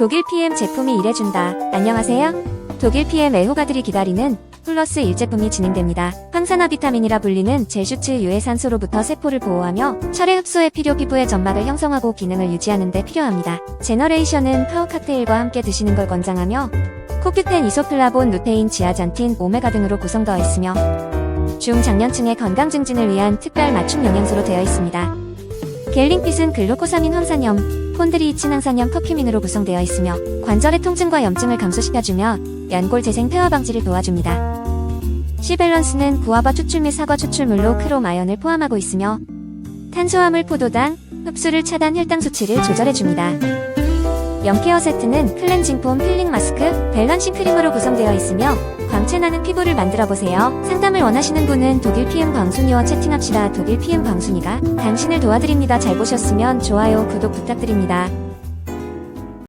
독일 PM 제품이 일해준다. 안녕하세요. 독일 PM 애호가들이 기다리는 플러스 1 제품이 진행됩니다. 황산화 비타민이라 불리는 제슈츠 유해산소로부터 세포를 보호하며 철의 흡수에 필요 피부의 점막을 형성하고 기능을 유지하는 데 필요합니다. 제너레이션은 파워 칵테일과 함께 드시는 걸 권장하며 코큐텐 이소플라본, 루테인, 지아잔틴, 오메가 등으로 구성되어 있으며 중장년층의 건강 증진을 위한 특별 맞춤 영양소로 되어 있습니다. 겔링핏은 글루코사민 황산염, 폰드리 친황산염 커큐민으로 구성되어 있으며 관절의 통증과 염증을 감소시켜주며 연골 재생 폐화 방지를 도와줍니다. 시밸런스는 구아바 추출 및 사과 추출물로 크롬 아연을 포함하고 있으며 탄수화물 포도당, 흡수를 차단 혈당 수치를 조절해줍니다. 영케어 세트는 클렌징 폼 필링 마스크, 밸런싱 크림으로 구성되어 있으며 광채나는 피부를 만들어보세요. 상담을 원하시는 분은 독일 PM 광순이와 채팅합시다. 독일 PM 광순이가 당신을 도와드립니다. 잘 보셨으면 좋아요, 구독 부탁드립니다.